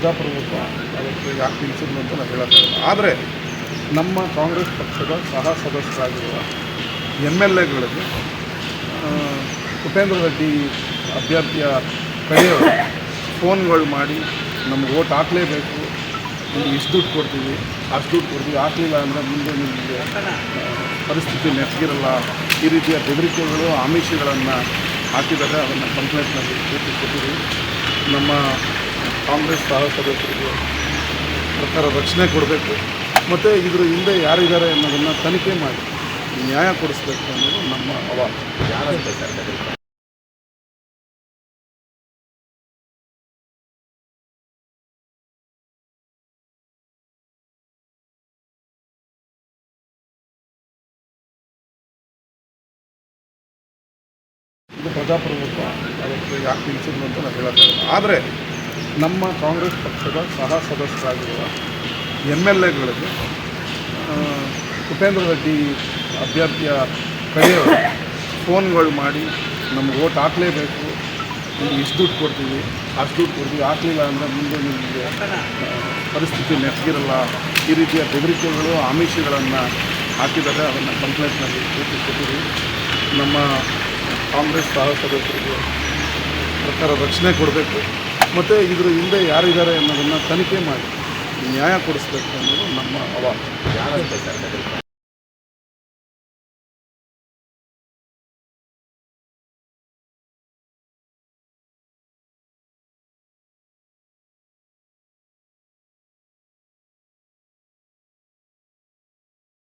ಪ್ರಜಾಪ್ರಭುತ್ವ ಅದಕ್ಕೆ ಯಾಕೆ ನಿಲ್ಸಿದ್ರು ಅಂತ ನಾವು ಹೇಳೋಕ್ಕಾಗಲ್ಲ ಆದರೆ ನಮ್ಮ ಕಾಂಗ್ರೆಸ್ ಪಕ್ಷದ ಸಹ ಸದಸ್ಯರಾಗಿರುವ ಎಂ ಎಲ್ ಎಗಳಿಗೆ ಉಪೇಂದ್ರ ರೆಡ್ಡಿ ಅಭ್ಯರ್ಥಿಯ ಕಡೆಯವರು ಫೋನ್ಗಳು ಮಾಡಿ, ನಮ್ಗೆ ಓಟ್ ಹಾಕಲೇಬೇಕು, ನಿಮಗೆ ಇಷ್ಟು ದುಡ್ಡು ಕೊಡ್ತೀವಿ, ಅಷ್ಟು ದುಡ್ಡು ಕೊಡ್ತೀವಿ, ಹಾಕಲಿಲ್ಲ ಅಂದರೆ ಮುಂದೆ ನಿಮಗೆ ಪರಿಸ್ಥಿತಿ ನೆಟ್ಟಿರಲ್ಲ ಈ ರೀತಿಯ ಬೆದರಿಕೆಗಳು, ಆಮಿಷಗಳನ್ನು ಹಾಕಿದರೆ ಅದನ್ನು ಕಂಪ್ಲೇಂಟ್ನಲ್ಲಿ ಕೊಟ್ಟಿದ್ದೀವಿ. ನಮ್ಮ ಕಾಂಗ್ರೆಸ್ ಸದಸ್ಯರಿಗೆ ಸರ್ಕಾರ ರಕ್ಷಣೆ ಕೊಡಬೇಕು. ಮತ್ತು ಇದ್ರ ಹಿಂದೆ ಯಾರಿದ್ದಾರೆ ಅನ್ನೋದನ್ನು ತನಿಖೆ ಮಾಡಿ, ನ್ಯಾಯ ಕೊಡಿಸ್ಬೇಕು ಅನ್ನೋದು ನಮ್ಮ ಅವಾಗ ಇದು ಪ್ರಜಾಪ್ರಭುತ್ವ, ಅದಕ್ಕೆ ಯಾಕೆ ನಿಲ್ಸಿದ್ರು ಅಂತ ನಾವು ಹೇಳೋಕ್ಕಾಗಲ್ಲ ಆದರೆ ನಮ್ಮ ಕಾಂಗ್ರೆಸ್ ಪಕ್ಷದ ಸಹ ಸದಸ್ಯರಾಗಿರುವ ಎಂ ಎಲ್ ಎಗಳಿಗೆ ಉಪೇಂದ್ರ ರೆಡ್ಡಿ ಅಭ್ಯರ್ಥಿಯ ಕಡೆಯವರು ಫೋನ್ಗಳು ಮಾಡಿ, ನಮ್ಗೆ ಓಟ್ ಹಾಕಲೇಬೇಕು. ನಿಮ್ಗೆ ಇಷ್ಟು ದುಡ್ಡು ಕೊಡ್ತೀವಿ, ಅಷ್ಟು ದುಡ್ಡು ಕೊಡ್ತೀವಿ, ಹಾಕಲಿಲ್ಲ ಅಂದರೆ ಮುಂದೆ ನಿಮಗೆ ಪರಿಸ್ಥಿತಿ ನೆಟ್ಗಿರಲ್ಲ ಈ ರೀತಿಯ ಬೆದರಿಕೆಗಳು, ಆಮಿಷಗಳನ್ನು ಹಾಕಿದರೆ ಅದನ್ನು ಕಂಪ್ಲೇಂಟ್ನಲ್ಲಿ ಕೊಟ್ಟಿದ್ದೀವಿ. ನಮ್ಮ ಕಾಂಗ್ರೆಸ್ ಸಹ ಸದಸ್ಯರಿಗೆ ಸರ್ಕಾರ ರಕ್ಷಣೆ ಕೊಡಬೇಕು. ಮತ್ತು ಇದ್ರ ಹಿಂದೆ ಯಾರಿದ್ದಾರೆ ಅನ್ನೋದನ್ನು ತನಿಖೆ ಮಾಡಿ ನ್ಯಾಯ ಕೊಡಿಸ್ಬೇಕು ಅನ್ನೋದು ನಮ್ಮ ಅವಾಗ?